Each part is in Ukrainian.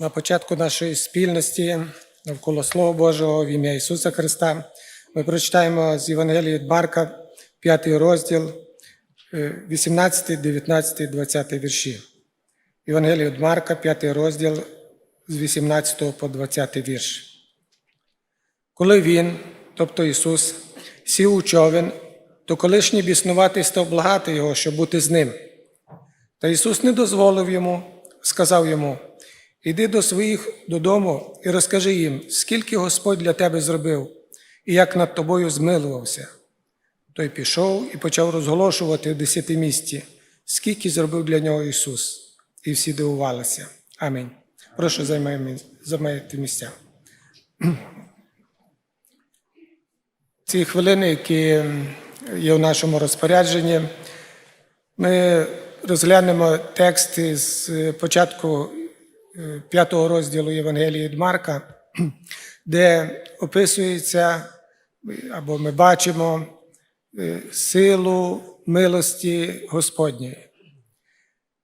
на початку нашої спільності навколо Слова Божого в ім'я Ісуса Христа. Ми прочитаємо з Євангелії від Марка, 5 розділ, е, 18, 19, 20 вірші. Євангелія від Марка, 5 розділ з 18 по 20 вірш. Коли він, тобто Ісус, сів у човен, то колишній біснуватий став благати його, щоб бути з ним. Та Ісус не дозволив йому, сказав йому: Іди до своїх додому і розкажи їм, скільки Господь для тебе зробив, і як над тобою змилувався. Той пішов і почав розголошувати в десяти місті, скільки зробив для нього Ісус, і всі дивувалися. Амінь. Прошу займайте місця. Ці хвилини, які є в нашому розпорядженні, ми розглянемо тексти з початку е, п'ятого розділу Євангелії від Марка, де описується або ми бачимо е, силу милості Господньої,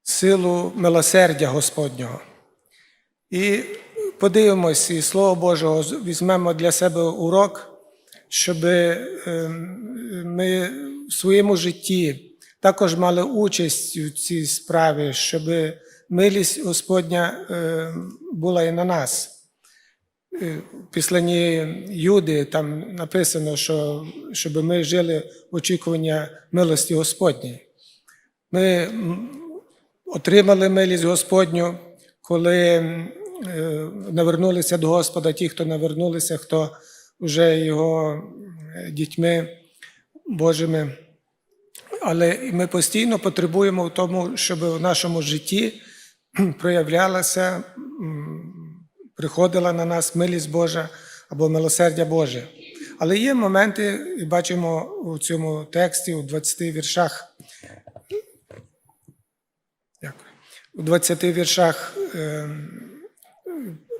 силу милосердя Господнього. І подивимось, і Слово Божого візьмемо для себе урок, щоб ми в своєму житті також мали участь у цій справі, щоб милість Господня е, була і на нас. Е, В післанні Юди там написано, що щоб ми жили в очікуванні милості Господньої. Ми отримали милість Господню, коли е, навернулися до Господа, ті, хто навернулися, хто вже його е, дітьми Божими. Але ми постійно потребуємо в тому, щоб в нашому житті проявлялася, приходила на нас милість Божа або милосердя Боже. Але є моменти, і бачимо у цьому тексті, у 20 віршах. У 20 віршах е,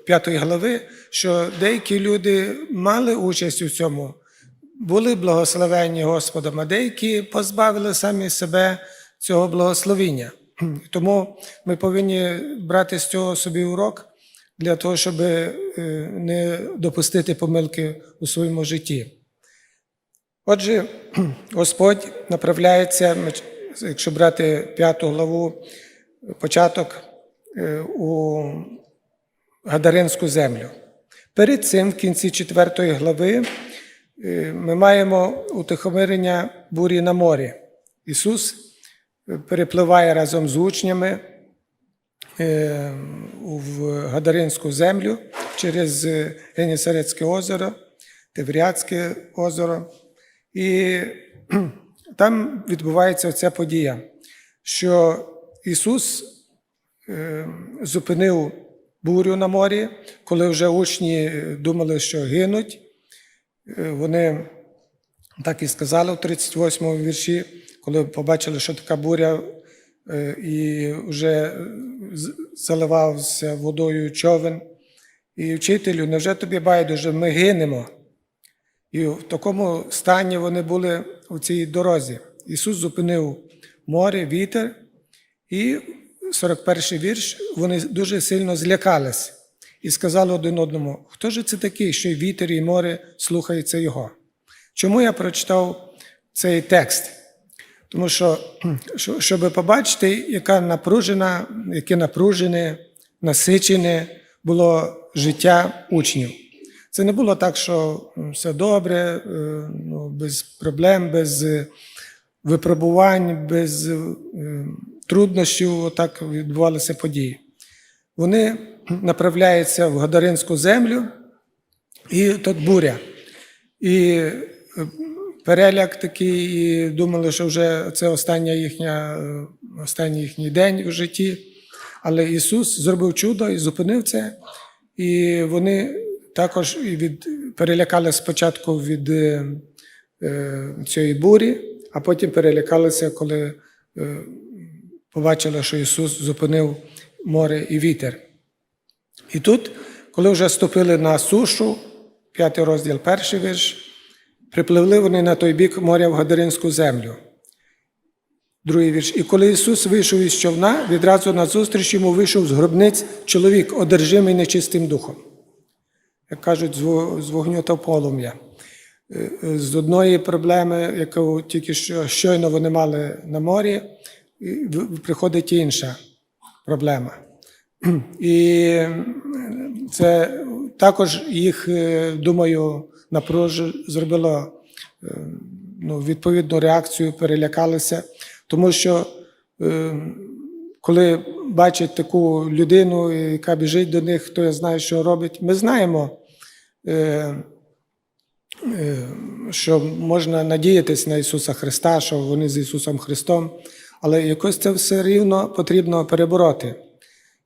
п'ятої глави, що деякі люди мали участь у цьому, були благословені Господом, а деякі позбавили самі себе цього благословіння. Тому ми повинні брати з цього собі урок для того, щоб е, не допустити помилки у своєму житті. Отже, Господь направляється, якщо брати п'яту главу, початок е, у Гадаринську землю. Перед цим, в кінці четвертої глави, е, ми маємо утихомирення бурі на морі. Ісус перепливає разом з учнями е, в Гадаринську землю через Генісарецьке озеро, Тевріатське озеро. І там відбувається ця подія, що Ісус е, зупинив бурю на морі, коли вже учні думали, що гинуть. Е, Вони так і сказали в 38 му вірші, коли побачили, що така буря, е, і вже заливався водою човен. І вчителю, невже тобі байдуже, ми гинемо? І в такому стані вони були у цій дорозі. Ісус зупинив море, вітер, і 41 вірш вони дуже сильно злякались і сказали один одному: хто ж це такий, що вітер і море слухаються його? Чому я прочитав цей текст? Тому що, щоб побачити, яка напружена, яке напружене, насичене було життя учнів. Це не було так, що все добре, е, ну, без проблем, без е, випробувань, без е, труднощів отак відбувалися події. Вони направляються в Гадаринську землю, і тут буря. І переляк такий, і думали, що вже це остання їхня, е, останній їхній день у житті. Але Ісус зробив чудо і зупинив це. І вони також від, перелякали спочатку від е, е, цієї бурі, а потім перелякалися, коли е, побачили, що Ісус зупинив море і вітер. І тут, коли вже ступили на сушу, п'ятий розділ, перший вірш, припливли вони на той бік моря в Гадаринську землю. Другий вірш. І коли Ісус вийшов із човна, відразу назустріч йому вийшов з гробниць чоловік, одержимий нечистим духом. Як кажуть, з вогню та полум'я. Е, е, З одної проблеми, яку тільки що щойно вони мали на морі, приходить інша проблема. І це також їх, е, думаю, напруж зробило е, ну, відповідну реакцію, перелякалися, тому що е, коли бачать таку людину, яка біжить до них, хто я знає, що робить, ми знаємо, що можна надіятися на Ісуса Христа, що вони з Ісусом Христом, але якось це все рівно потрібно перебороти.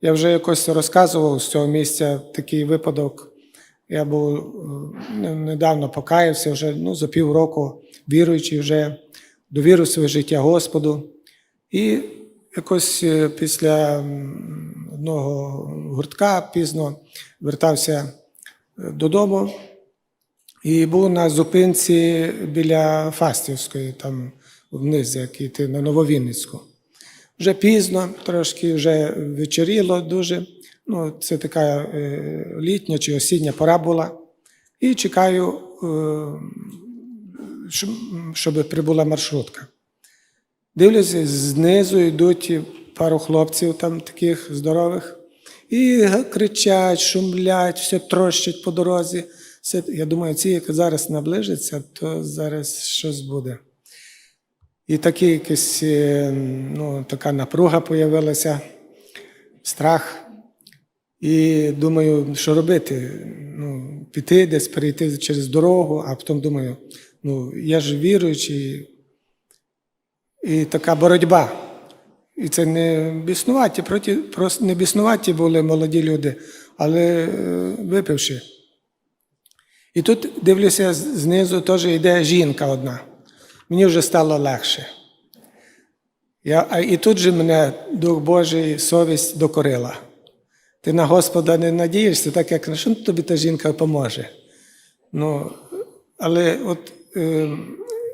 Я вже якось розказував з цього місця такий випадок. Я був е, недавно покаявся, вже ну, за півроку віруючий, вже довірив своє життя Господу. І якось е, після одного гуртка пізно вертався е, додому і був на зупинці біля Фастівської, там вниз, як йти на Нововінницьку. Вже пізно, трошки вже вечеріло дуже. Ну, це така е, літня чи осіння пора була. І чекаю, е, щоб, прибула маршрутка. Дивлюся, знизу йдуть пару хлопців там таких здорових, і кричать, шумлять, все трощать по дорозі. Все, я думаю, ці, як зараз наближаться, то зараз щось буде. І такі якась, е, ну, така напруга появилася, страх. І думаю, що робити? Ну, піти десь, перейти через дорогу, а потім думаю, ну, я ж віруючий, і така боротьба. І це не біснуваті, проти, просто не біснуваті були молоді люди, але е, випивши. І тут дивлюся, знизу теж йде жінка одна. Мені вже стало легше. Я, і тут же мене Дух Божий, совість докорила. Ти на Господа не надієшся, так як на що тобі та жінка поможе. Ну, але от е,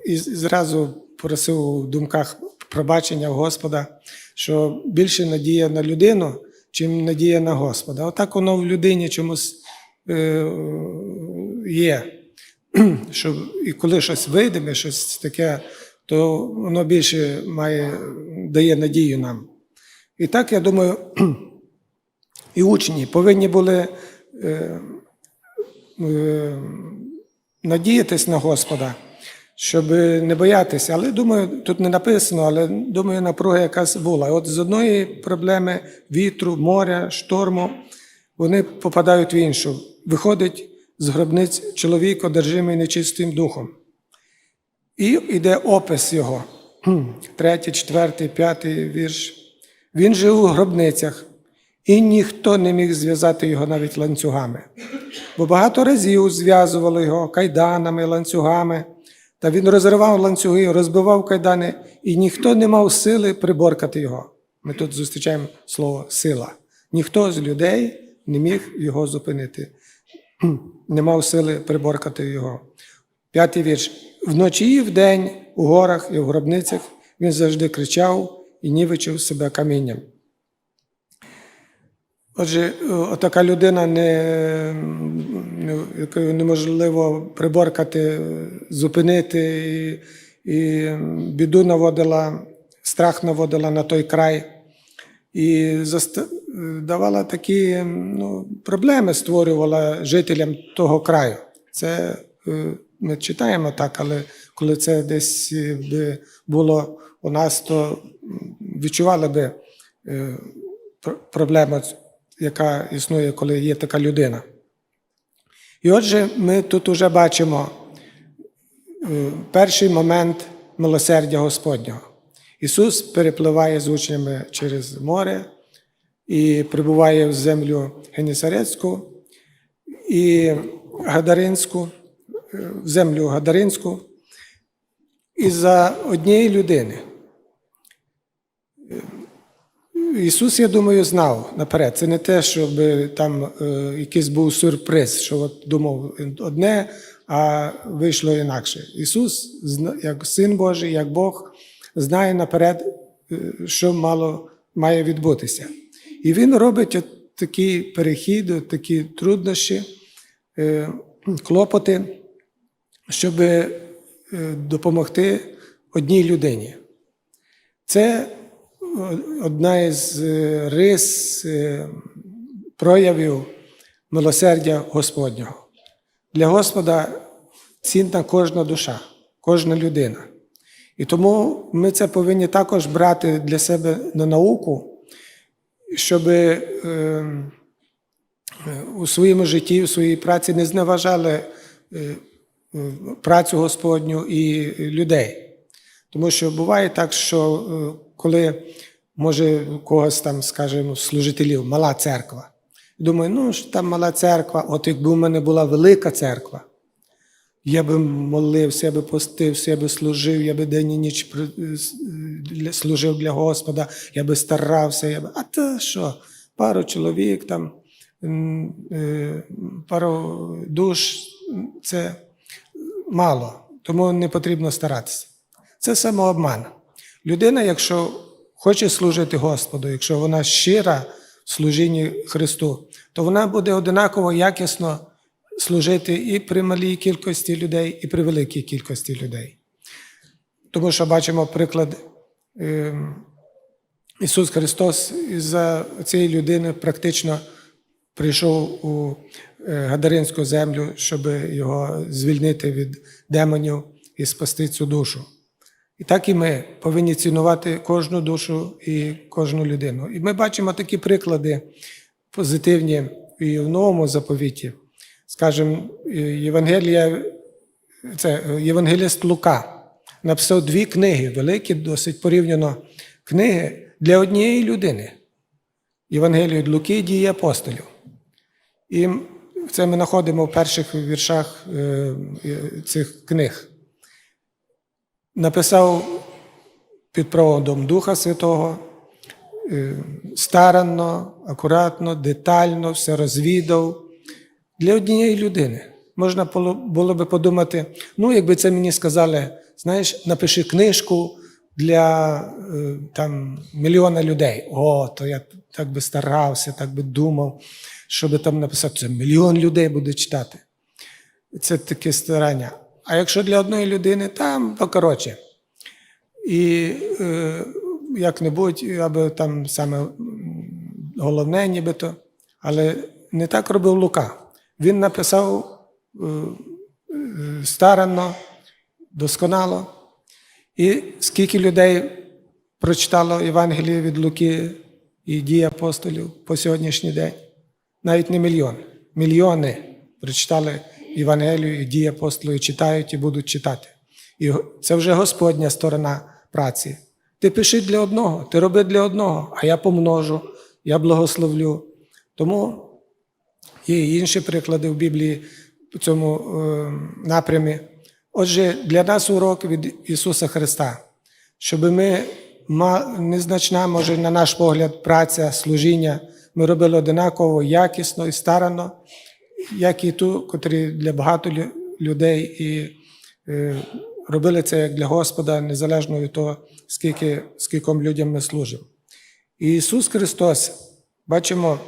і зразу просив у думках пробачення Господа, що більше надія на людину, чим надія на Господа. Отак воно в людині чомусь е, є. Що, і коли щось видиме, щось таке, то воно більше має, дає надію нам. І так, я думаю, і учні повинні були е, е, надіятись на Господа, щоб не боятися. Але думаю, тут не написано, але думаю, напруга якась була. От з одної проблеми вітру, моря, шторму, вони попадають в іншу. Виходить з гробниць чоловік, одержимий нечистим духом. І йде опис його. Третій, четвертий, п'ятий вірш. Він жив у гробницях, і ніхто не міг зв'язати його навіть ланцюгами. Бо багато разів зв'язували його кайданами, ланцюгами, та він розривав ланцюги, розбивав кайдани, і ніхто не мав сили приборкати його. Ми тут зустрічаємо слово сила. Ніхто з людей не міг його зупинити. не мав сили приборкати його. П'ятий вірш. Вночі і вдень у горах і в гробницях він завжди кричав і нівечив себе камінням. Отже, е, отака людина, не, якою неможливо приборкати, зупинити, і, і біду наводила, страх наводила на той край. І давала такі ну, проблеми, створювала жителям того краю. Це е, ми читаємо так, але коли це десь е, би було у нас, то відчували би е, проблему, яка існує, коли є така людина. І отже, ми тут уже бачимо перший момент милосердя Господнього. Ісус перепливає з учнями через море і прибуває в землю Генісарецьку і Гадаринську, е, в землю Гадаринську, і за однієї людини. Ісус, я думаю, знав наперед. Це не те, щоб там е, якийсь був сюрприз, що от думав одне, а вийшло інакше. Ісус, як Син Божий, як Бог, знає наперед, е, що мало має відбутися. І він робить от такий перехід, от такі труднощі, е, клопоти, щоб е, допомогти одній людині. Це одна із е, рис е, проявів милосердя Господнього. Для Господа цінна кожна душа, кожна людина. І тому ми це повинні також брати для себе на науку, щоб е, е, у своєму житті, у своїй праці не зневажали е, працю Господню і людей. Тому що буває так, що е, коли може у когось там, скажімо, служителів, мала церква. Думаю, ну ж там мала церква, от якби у мене була велика церква, я би молився, я би постився, я би служив, я би день і ніч с- для- служив для Господа, я би старався, я би. А то що? Пару чоловік там, е, пару душ це мало, тому не потрібно старатися. Це самообман. Людина, якщо хоче служити Господу, якщо вона щира в служінні Христу, то вона буде одинаково якісно служити і при малій кількості людей, і при великій кількості людей. Тому що бачимо приклад е, Ісус Христос за цієї людини практично прийшов у е, Гадаринську землю, щоб його звільнити від демонів і спасти цю душу. І так і ми повинні цінувати кожну душу і кожну людину. І ми бачимо такі приклади позитивні і в новому заповіті. Скажімо, Євангелія, це Євангеліст Лука написав дві книги, великі, досить порівняно книги для однієї людини. Євангелію Луки дії апостолів. І це ми знаходимо в перших віршах е, е, цих книг. Написав під проводом Духа Святого, е, старанно, акуратно, детально все розвідав для однієї людини. Можна було- би подумати: ну, якби це мені сказали, знаєш, напиши книжку для е, там, мільйона людей. О, то я так би старався, так би думав, щоб там написати, це мільйон людей буде читати. Це таке старання. А якщо для одної людини, там покоротше. І е, як-небудь, аби там саме головне, нібито, але не так робив Лука. Він написав е, е, старанно, досконало. І скільки людей прочитало Євангеліє від Луки і дії апостолів по сьогоднішній день? Навіть не мільйон. Мільйони прочитали Євангелію і дії апостолів, читають і будуть читати. І це вже Господня сторона праці. Ти пиши для одного, ти роби для одного, а я помножу, я благословлю. Тому Є і інші приклади в Біблії в цьому е, напрямі. Отже, для нас урок від Ісуса Христа, щоб ми незначна, може, на наш погляд, праця, служіння, ми робили одинаково, якісно і старано, як і ту, котрі для багато людей і е, робили це як для Господа, незалежно від того, скільки, скільком людям ми служимо. І Ісус Христос, бачимо,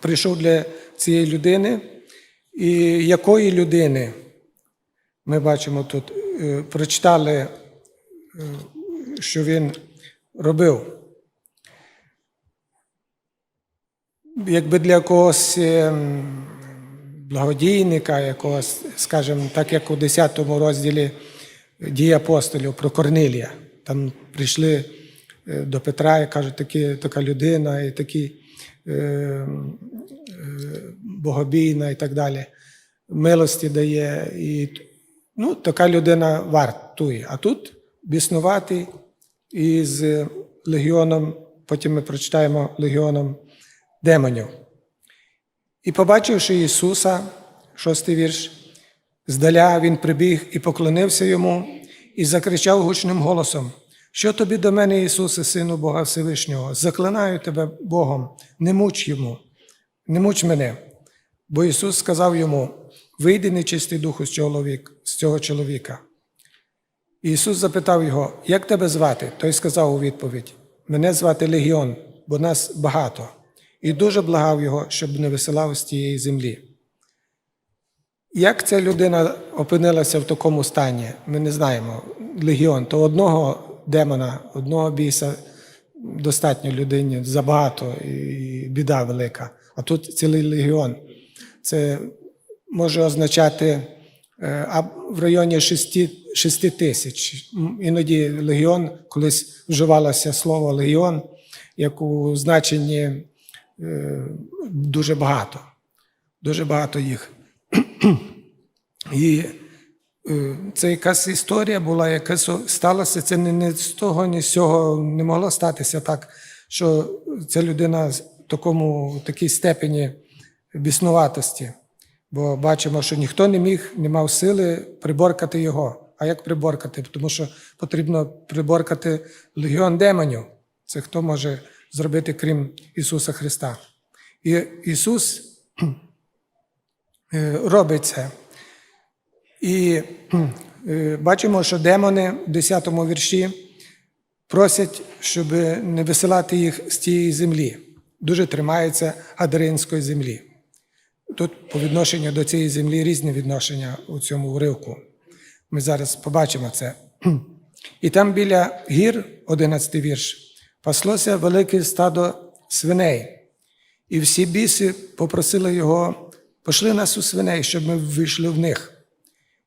прийшов для цієї людини, і якої людини ми бачимо тут, е, прочитали, е, що він робив. Якби для когось ем, благодійника, якогось, скажімо, так як у 10 розділі дії апостолів про Корнилія. Там прийшли е, до Петра і кажуть, така людина, і такі е, е, богобійна і так далі. Милості дає. І, ну, така людина вартує. А тут біснуватий із легіоном, потім ми прочитаємо легіоном демонів. І побачивши Ісуса, шостий вірш, здаля він прибіг і поклонився йому, і закричав гучним голосом: Що тобі до мене, Ісусе, Сину Бога Всевишнього? Заклинаю тебе Богом, не муч йому, не муч мене. Бо Ісус сказав йому: Вийди нечистий духу з цього чоловіка. Ісус запитав його, як тебе звати? Той сказав у відповідь: Мене звати Легіон, бо нас багато. І дуже благав його, щоб не висилав з тієї землі. Як ця людина опинилася в такому стані, ми не знаємо. Легіон, то одного демона, одного біса достатньо людині забагато і біда велика. А тут цілий легіон. Це може означати е, в районі 6, 6 тисяч. Іноді легіон, колись вживалося слово легіон, як у значенні е, дуже багато. Дуже багато їх. І це якась історія була, яка сталася. Це не, не з того, ні з цього не могло статися так, що ця людина в такому в такій степені біснуватості. Бо бачимо, що ніхто не міг, не мав сили приборкати його. А як приборкати? Тому що потрібно приборкати легіон демонів. Це хто може зробити, крім Ісуса Христа. І Ісус е, робить це. І е, бачимо, що демони в 10 вірші просять, щоб не висилати їх з тієї землі. Дуже тримаються Гадаринської землі. Тут по відношенню до цієї землі різні відношення у цьому уривку. Ми зараз побачимо це. І там біля гір, 11 вірш, паслося велике стадо свиней. І всі біси попросили його, пошли нас у свиней, щоб ми вийшли в них.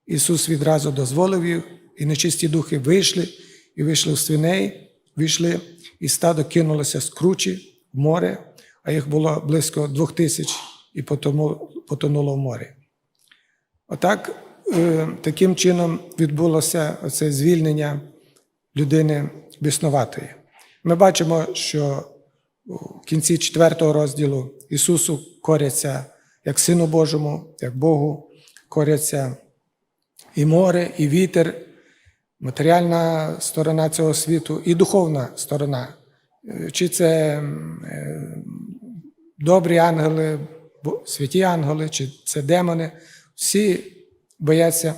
Ісус відразу дозволив їх, і нечисті духи вийшли, і вийшли в свиней, вийшли, і стадо кинулося з кручі в море, а їх було близько двох тисяч і потонуло, потонуло в морі. Отак, е, таким чином відбулося це звільнення людини біснуватої. Ми бачимо, що в кінці четвертого розділу Ісусу коряться як Сину Божому, як Богу, коряться і море, і вітер, матеріальна сторона цього світу, і духовна сторона. Е, Чи це е, добрі ангели, святі ангели, чи це демони, всі бояться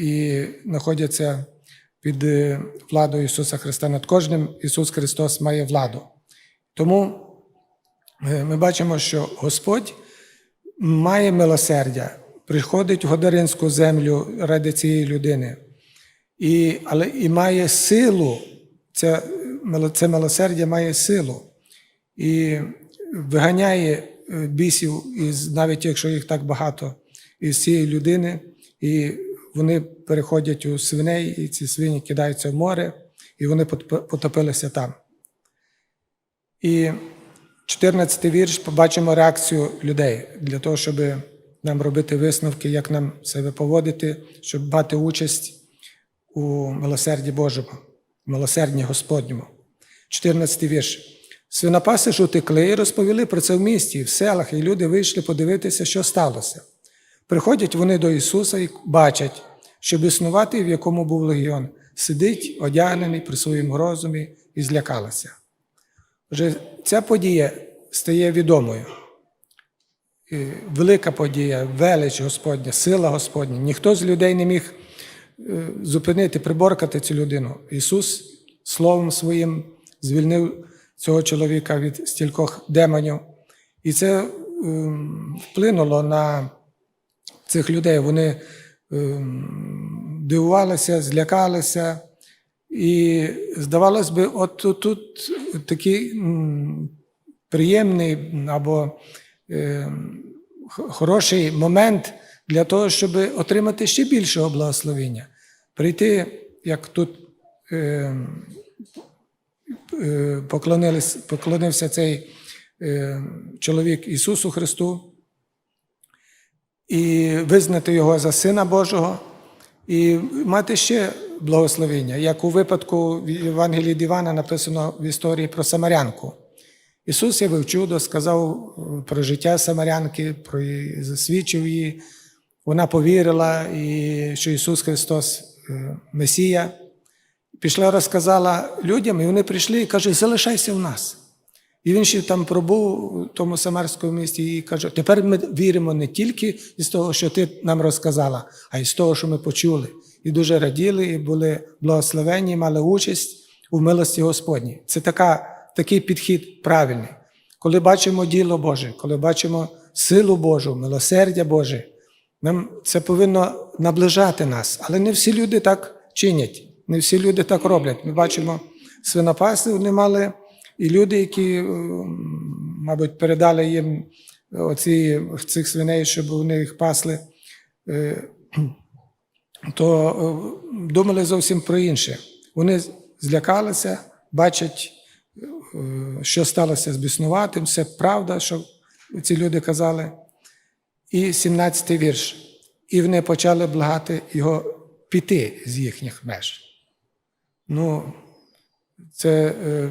і знаходяться під е, владою Ісуса Христа. Над кожним Ісус Христос має владу. Тому ми бачимо, що Господь має милосердя, приходить в Годаринську землю ради цієї людини, і, але і має силу, це, це милосердя має силу. І виганяє е, бісів, із, навіть якщо їх так багато, із цієї людини, і вони переходять у свиней, і ці свині кидаються в море, і вони потопилися там. І 14 вірш побачимо реакцію людей для того, щоб нам робити висновки, як нам себе поводити, щоб мати участь у милосерді Божому, милосердні Господньому. 14 вірш. Свинопаси ж утекли і розповіли про це в місті, в селах, і люди вийшли подивитися, що сталося. Приходять вони до Ісуса і бачать, що біснуватий, в якому був легіон, сидить одягнений при своєму розумі і злякалися. Вже ця подія стає відомою. Велика подія, велич Господня, сила Господня. Ніхто з людей не міг е, зупинити, приборкати цю людину. Ісус Словом Своїм звільнив цього чоловіка від стількох демонів. І це ем, вплинуло на цих людей. Вони ем, дивувалися, злякалися. І здавалось би, от тут, такий приємний або хороший момент для того, щоб отримати ще більшого благословення. Прийти, як тут е, е, поклонився цей е, чоловік Ісусу Христу, і визнати його за Сина Божого, і мати ще благословення, як у випадку в Євангелії від Івана написано в історії про Самарянку. Ісус явив чудо, сказав е, про життя Самарянки, про її, засвідчив її. Вона повірила, і що Ісус Христос е, Месія. Пішла, розказала людям, і вони прийшли і кажуть, залишайся в нас. І він ще там пробув у тому самарському місті і каже: тепер ми віримо не тільки із того, що ти нам розказала, а й з того, що ми почули. і дуже раділи, і були благословені, мали участь у милості Господній. Це така, такий підхід правильний. Коли бачимо діло Боже, коли бачимо силу Божу, милосердя Боже, нам це повинно наближати нас. Але не всі люди так чинять, не всі люди так роблять. Ми бачимо свинопаси, вони мали і люди, які, е, мабуть, передали їм оці, цих свиней, щоб вони їх пасли, е, то е, думали зовсім про інше. Вони злякалися, бачать, що сталося з біснуватим, все правда, що ці люди казали. І 17-й вірш. І вони почали благати його піти з їхніх меж. Ну, це е,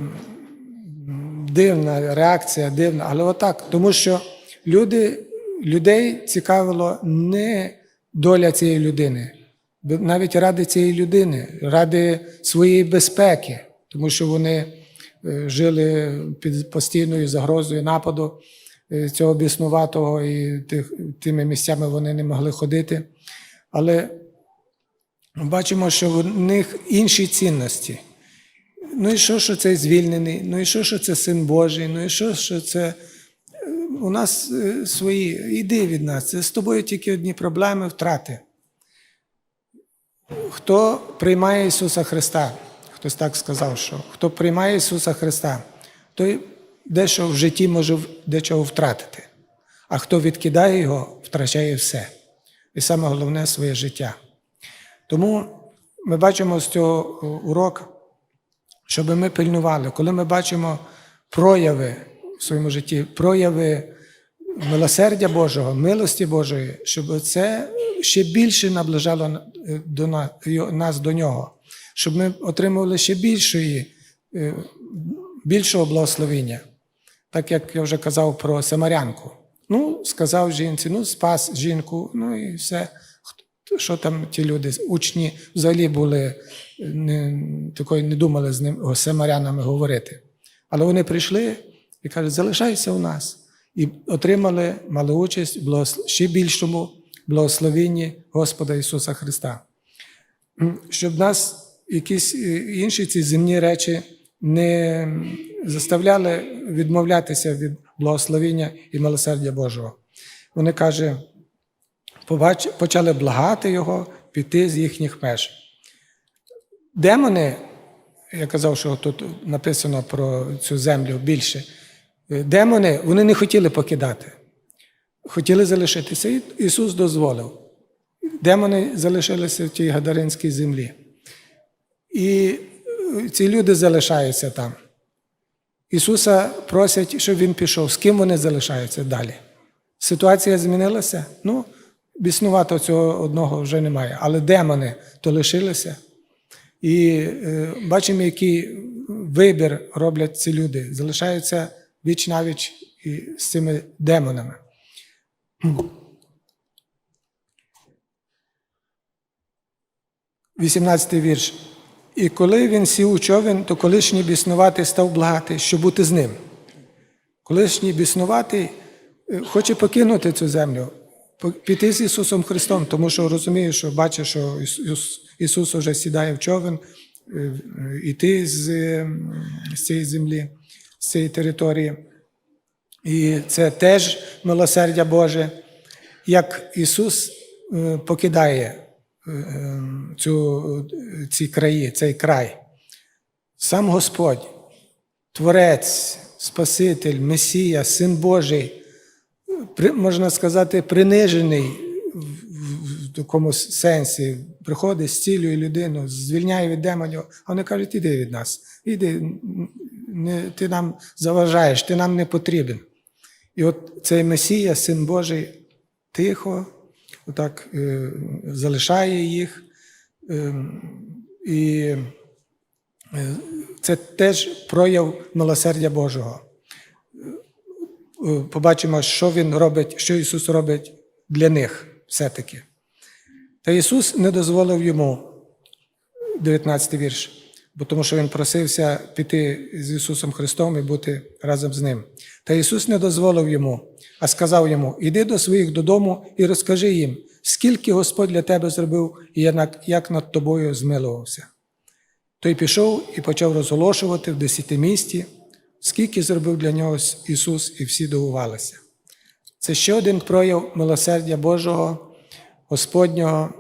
дивна реакція, дивна, але отак. Тому що люди, людей цікавило не доля цієї людини, навіть ради цієї людини, ради своєї безпеки, тому що вони е, жили під постійною загрозою нападу е, цього біснуватого, і тих, тими місцями вони не могли ходити. Але бачимо, що в них інші цінності. Ну і що, що це звільнений, ну і що, що це син Божий, ну і що, що це е, у нас е, свої, іди від нас, це з тобою тільки одні проблеми, втрати. Хто приймає Ісуса Христа, хтось так сказав, що хто приймає Ісуса Христа, той дещо в житті може дечого втратити. А хто відкидає Його, втрачає все. І саме головне своє життя. Тому ми бачимо з цього уроку, щоб ми пильнували, коли ми бачимо прояви в своєму житті, прояви милосердя Божого, милості Божої, щоб це ще більше наближало до нас до нього, щоб ми отримували ще більшої, е, більшого благословення. Так як я вже казав про Самарянку. Ну, сказав жінці, ну, спас жінку, ну і все. Що там ті люди, учні взагалі були, не, такої не думали з ним з самарянами говорити. Але вони прийшли і кажуть, залишайся у нас. І отримали, мали участь в ще більшому благословенні Господа Ісуса Христа. Щоб нас якісь інші ці земні речі не заставляли відмовлятися від благословення і милосердя Божого. Вони кажуть, почали благати його піти з їхніх меж. Демони, я казав, що тут написано про цю землю більше. Демони вони не хотіли покидати, хотіли залишитися. І Ісус дозволив. Демони залишилися в тій Гадаринській землі. І ці люди залишаються там. Ісуса просять, щоб Він пішов. З ким вони залишаються далі? Ситуація змінилася? Ну, біснувато цього одного вже немає, але демони то лишилися. І е, бачимо, який вибір роблять ці люди. Залишаються віч навіч з цими демонами. Вісімнадцятий вірш. І коли він сів у човен, то колишній біснуватий став благати, щоб бути з ним. Колишній біснуватий е, хоче покинути цю землю, піти з Ісусом Христом, тому що розуміє, що бачить, що Ісус, Ісус вже сідає в човен, іти з, з цієї землі, з цієї території. І це теж милосердя Боже, як Ісус е, покидає е, цю, ці краї, цей край. Сам Господь, Творець, Спаситель, Месія, Син Божий, можна сказати, принижений в такому сенсі, приходить, зцілює людину, звільняє від демонів, а вони кажуть, іди від нас, іди, не, ти нам заважаєш, ти нам не потрібен. І от цей Месія, Син Божий, тихо, отак е, залишає їх. Е, і е, це теж прояв милосердя Божого. Побачимо, що Він робить, що Ісус робить для них все-таки. Та Ісус не дозволив йому, 19 вірш, бо тому що Він просився піти з Ісусом Христом і бути разом з Ним. Та Ісус не дозволив йому, а сказав йому: Іди до своїх додому і розкажи їм, скільки Господь для тебе зробив, і як- над тобою змилувався. Той пішов і почав розголошувати в десятимісті, скільки зробив для нього Ісус, і всі дивувалися. Це ще один прояв милосердя Божого, Господнього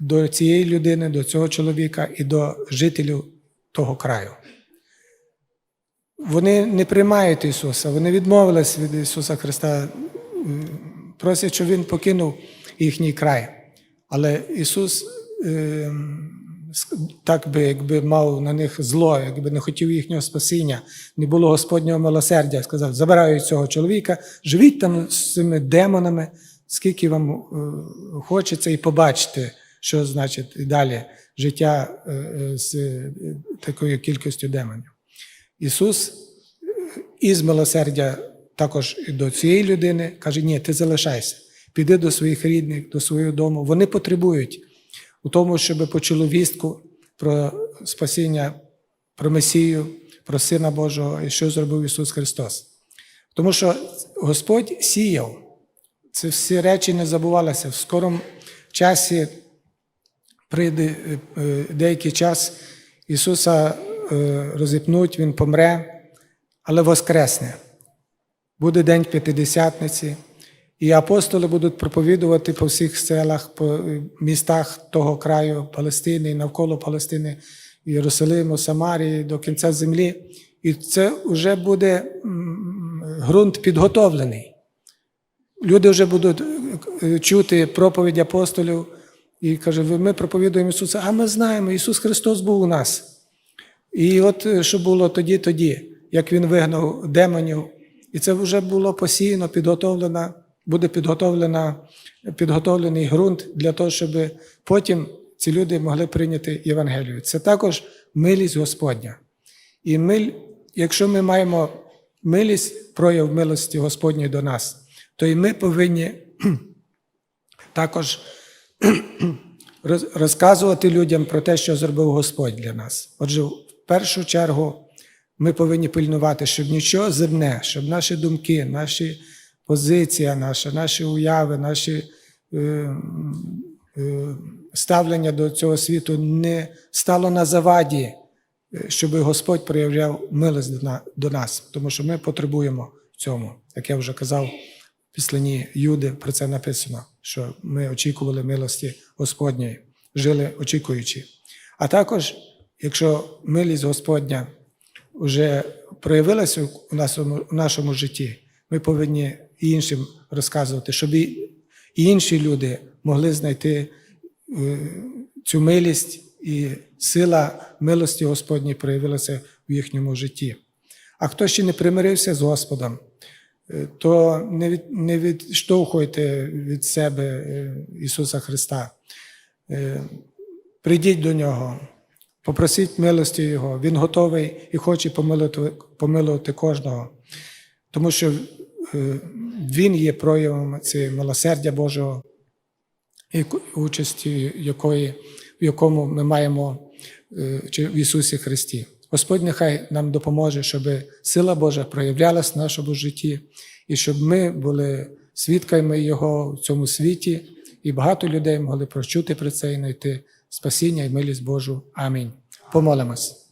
до цієї людини, до цього чоловіка і до жителів того краю. Вони не приймають Ісуса, вони відмовились від Ісуса Христа, просять, щоб Він покинув їхній край. Але Ісус е, так би, якби мав на них зло, якби не хотів їхнього спасіння, не було Господнього милосердя, сказав: забираю цього чоловіка, живіть там з цими демонами, скільки вам е, хочеться, і побачите, що значить і далі життя е, е, з такою кількістю демонів. Ісус е, із милосердя також і до цієї людини каже: ні, ти залишайся, піди до своїх рідних, до свого дому. Вони потребують у тому, щоб почули вістку про спасіння, про Месію, про Сина Божого і що зробив Ісус Христос. Тому що Господь сіяв. Це всі речі не забувалися. В скорому часі прийде е, е, деякий час, Ісуса розіпнуть, Він помре, але воскресне. Буде день П'ятидесятниці, і апостоли будуть проповідувати по всіх селах, по е, містах того краю Палестини навколо Палестини, Єрусалиму, Самарії до кінця землі. І це вже буде ґрунт підготовлений. Люди вже будуть е, чути проповідь апостолів і каже, ми проповідуємо Ісуса, а ми знаємо, Ісус Христос був у нас. І от е, що було тоді, тоді, як Він вигнав демонів, і це вже було посіяно, підготовлено, буде підготовлена, підготовлений ґрунт для того, щоб потім ці люди могли прийняти Євангелію. Це також милість Господня. І миль, якщо ми маємо милість, прояв милості Господньої до нас, то і ми повинні також розказувати людям про те, що зробив Господь для нас. Отже, першу чергу ми повинні пильнувати, щоб нічого земне, щоб наші думки, наші позиція, наша, наші уяви, наші е, е, ставлення до цього світу не стало на заваді, е, щоб Господь проявляв милость до нас, тому що ми потребуємо цьому, як я вже казав. В післанні Юди про це написано, що ми очікували милості Господньої, жили очікуючи. А також, якщо милість Господня вже проявилася у нашому, у нашому житті, ми повинні іншим розказувати, щоб і інші люди могли знайти е, цю милість і сила милості Господньої проявилася в їхньому житті. А хто ще не примирився з Господом, е, то не, від, не відштовхуйте від себе е, Ісуса Христа. Прийдіть до Нього, попросіть милості Його. Він готовий і хоче помилувати, помилувати кожного, тому що е, Він є проявом цієї милосердя Божого, участі якої, в якому ми маємо е, в Ісусі Христі. Господь нехай нам допоможе, щоб сила Божа проявлялась в нашому житті, і щоб ми були свідками Його в цьому світі, і багато людей могли прочути про це і знайти спасіння і милість Божу. Амінь. Помолимось.